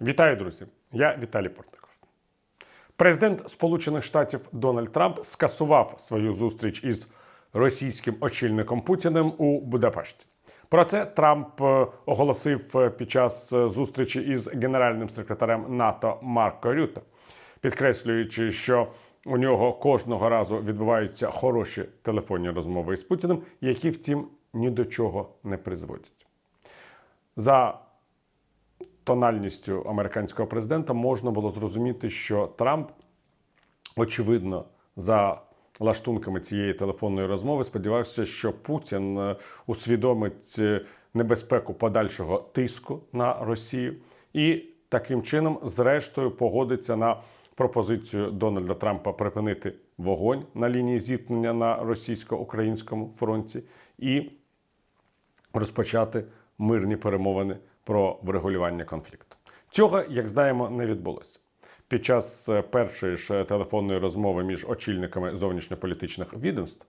Вітаю, друзі! Я Віталій Портников. Президент Сполучених Штатів Дональд Трамп скасував свою зустріч із російським очільником Путіним у Будапешті. Про це Трамп е, оголосив е, під час е, зустрічі із генеральним секретарем НАТО Марко Рюте, підкреслюючи, що у нього кожного разу відбуваються хороші телефонні розмови із Путіним, які, втім, ні до чого не призводять. За тональністю американського президента можна було зрозуміти, що Трамп, очевидно, за лаштунками цієї телефонної розмови сподівався, що Путін е, усвідомить е, небезпеку подальшого тиску на Росію і таким чином, зрештою, погодиться на пропозицію Дональда Трампа припинити вогонь на лінії зіткнення на російсько-українському фронті і розпочати мирні перемовини про врегулювання конфлікту. Цього, як знаємо, не відбулося. Під час е, першої ж телефонної розмови між очільниками зовнішньополітичних відомств,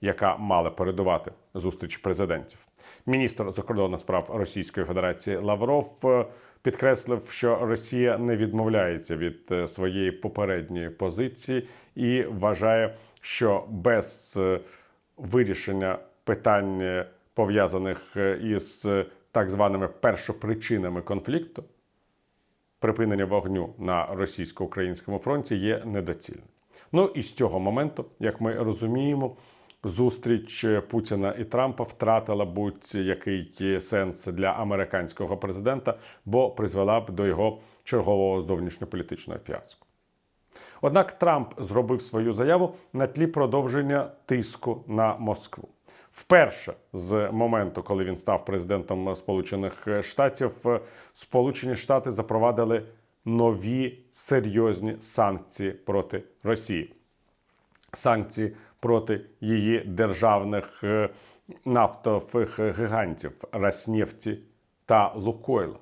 яка мала передувати зустріч президентів, міністр закордонних справ Російської Федерації Лавров е, підкреслив, що Росія не відмовляється від е, своєї попередньої позиції і вважає, що без е, вирішення питань е, пов'язаних е, із е, так званими першопричинами конфлікту, припинення вогню на російсько-українському фронті є недоцільним. Ну і з цього моменту, як ми розуміємо, зустріч Путіна і Трампа втратила будь-який сенс для американського президента, бо призвела б до його чергового зовнішньополітичного фіаско. Однак Трамп зробив свою заяву на тлі продовження тиску на Москву. Вперше з моменту, коли він став президентом Сполучених Штатів, Сполучені Штати запровадили нові серйозні санкції проти Росії. Санкції проти її державних е, нафтових гігантів Роснефті та Лукойла.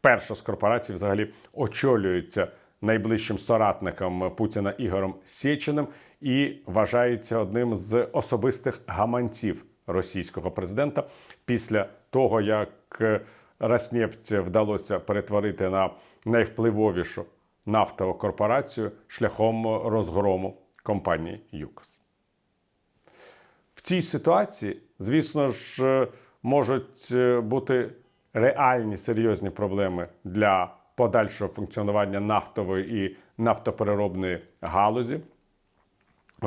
Перша з корпорацій взагалі очолюється найближчим соратником Путіна Ігорем Сєчиним і вважається одним з особистих гаманців російського президента після того, як Роснефть вдалося перетворити на найвпливовішу нафтову корпорацію шляхом розгрому компанії ЮКОС. В цій ситуації, звісно ж, можуть бути реальні серйозні проблеми для подальшого функціонування нафтової і нафтопереробної галузі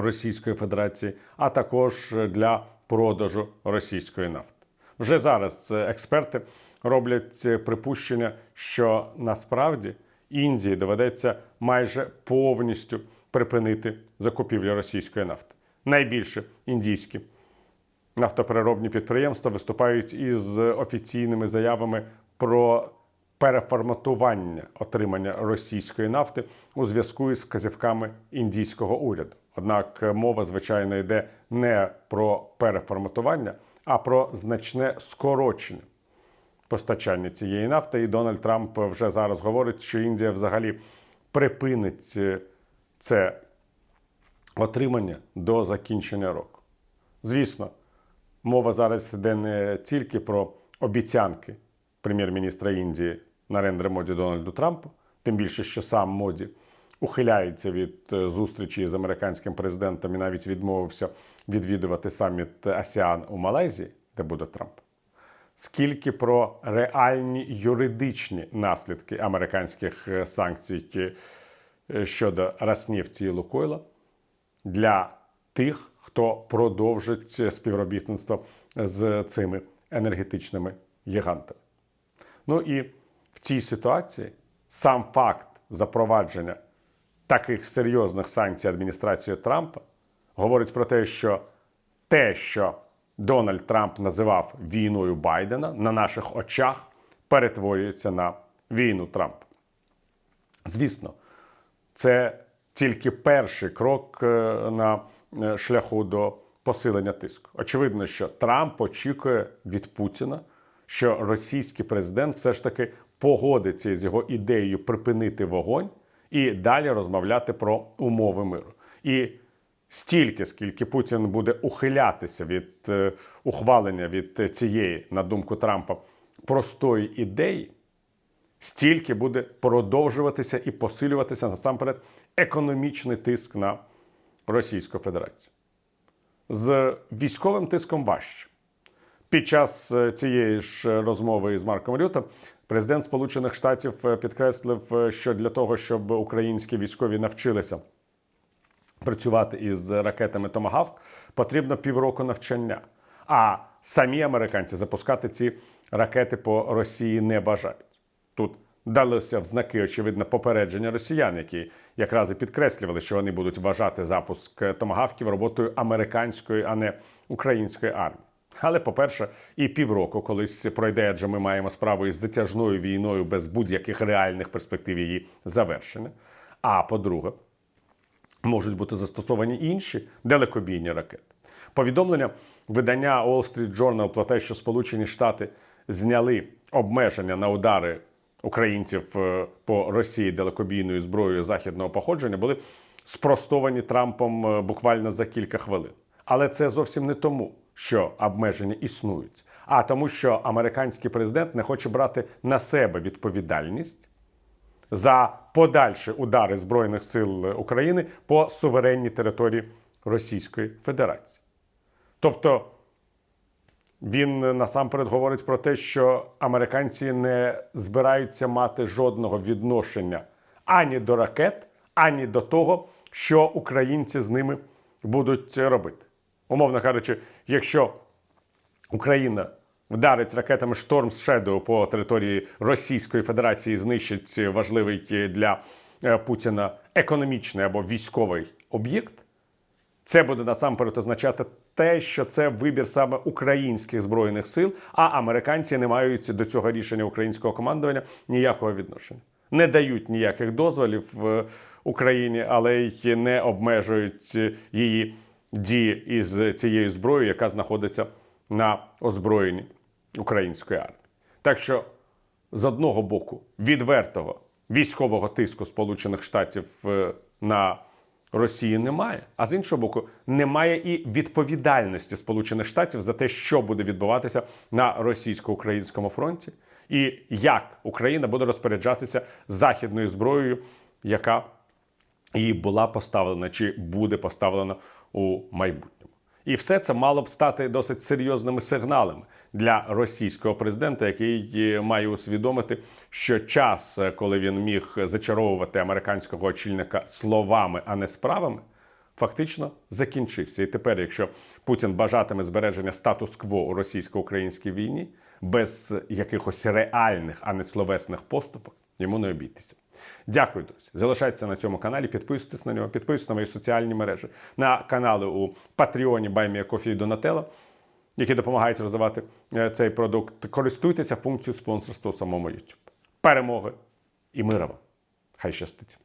Російської Федерації, а також для продажу російської нафти. Вже зараз експерти роблять припущення, що насправді Індії доведеться майже повністю припинити закупівлю російської нафти. Найбільше індійські нафтопереробні підприємства виступають із офіційними заявами про переформатування отримання російської нафти у зв'язку із вказівками індійського уряду. Однак мова, звичайно, йде не про переформатування, а про значне скорочення постачання цієї нафти. І Дональд Трамп вже зараз говорить, що Індія взагалі припинить це отримання до закінчення року. Звісно, мова зараз йде не тільки про обіцянки прем'єр-міністра Індії Нарендра Моді Дональду Трампу, тим більше, що сам Моді ухиляється від е, зустрічі з американським президентом і навіть відмовився відвідувати саміт АСіАН у Малайзії, де буде Трамп. Скільки про реальні юридичні наслідки американських е, санкцій е, щодо Роснефті і Лукойла для тих, хто продовжить співробітництво з цими енергетичними гігантами. Ну і в цій ситуації сам факт запровадження таких серйозних санкцій адміністрацією Трампа говорить про те, що те, що Дональд Трамп називав війною Байдена, на наших очах перетворюється на війну Трампа. Звісно, це тільки перший крок е, на е, шляху до посилення тиску. Очевидно, що Трамп очікує від Путіна, що російський президент все ж таки погодиться з його ідеєю припинити вогонь і далі розмовляти про умови миру. І стільки, скільки Путін буде ухилятися від е, ухвалення від цієї, на думку Трампа, простої ідеї, стільки буде продовжуватися і посилюватися насамперед економічний тиск на Російську Федерацію. З військовим тиском важче. Під час е, цієї ж розмови із Марком Рюта президент Сполучених Штатів е, підкреслив, е, що для того, щоб українські військові навчилися працювати із ракетами Томагавк, потрібно півроку навчання. А самі американці запускати ці ракети по Росії не бажають. Тут далося в знаки, очевидно, попередження росіян, які якраз і підкреслювали, що вони будуть вважати запуск томагавків роботою американської, а не української армії. Але, по-перше, і півроку колись пройде, адже ми маємо справу із затяжною війною без будь-яких реальних перспектив її завершення. А по-друге, можуть бути застосовані інші далекобійні ракети. Повідомлення видання Wall Street Journal про те, що Сполучені Штати зняли обмеження на удари українців е, по Росії далекобійною зброєю західного походження, були спростовані Трампом е, буквально за кілька хвилин. Але це зовсім не тому, що обмеження існують, а тому, що американський президент не хоче брати на себе відповідальність за подальші удари Збройних сил України по суверенній території Російської Федерації. Тобто він насамперед говорить про те, що американці не збираються мати жодного відношення ані до ракет, ані до того, що українці з ними будуть робити. Умовно кажучи, якщо Україна вдарить ракетами Шторм Shadow по території Російської Федерації, знищить важливий для е, Путіна економічний або військовий об'єкт. Це буде насамперед означати те, що це вибір саме українських збройних сил, а американці не мають до цього рішення українського командування ніякого відношення. Не дають ніяких дозволів в Україні, але й не обмежують її дії із цією зброєю, яка знаходиться на озброєнні української армії. Так що з одного боку відвертого військового тиску Сполучених Штатів е, на Росії немає, а з іншого боку, немає і відповідальності Сполучених Штатів за те, що буде відбуватися на російсько-українському фронті, і як Україна буде розпоряджатися західною зброєю, яка їй була поставлена чи буде поставлена у майбутньому. І все це мало б стати досить серйозними сигналами для російського президента, який е, має усвідомити, що час, е, коли він міг зачаровувати американського очільника словами, а не справами, фактично закінчився. І тепер, якщо Путін бажатиме збереження статус-кво у російсько-українській війні без якихось реальних, а не словесних поступок, йому не обійтися. Дякую, друзі. Залишайтеся на цьому каналі, підписуйтесь на нього, підписуйтесь на мої соціальні мережі, на канали у Патреоні Баймія Кофі і Донателло, які допомагають розвивати е, цей продукт. Користуйтеся функцією спонсорства у самому YouTube. Перемоги і мира вам! Хай щастить!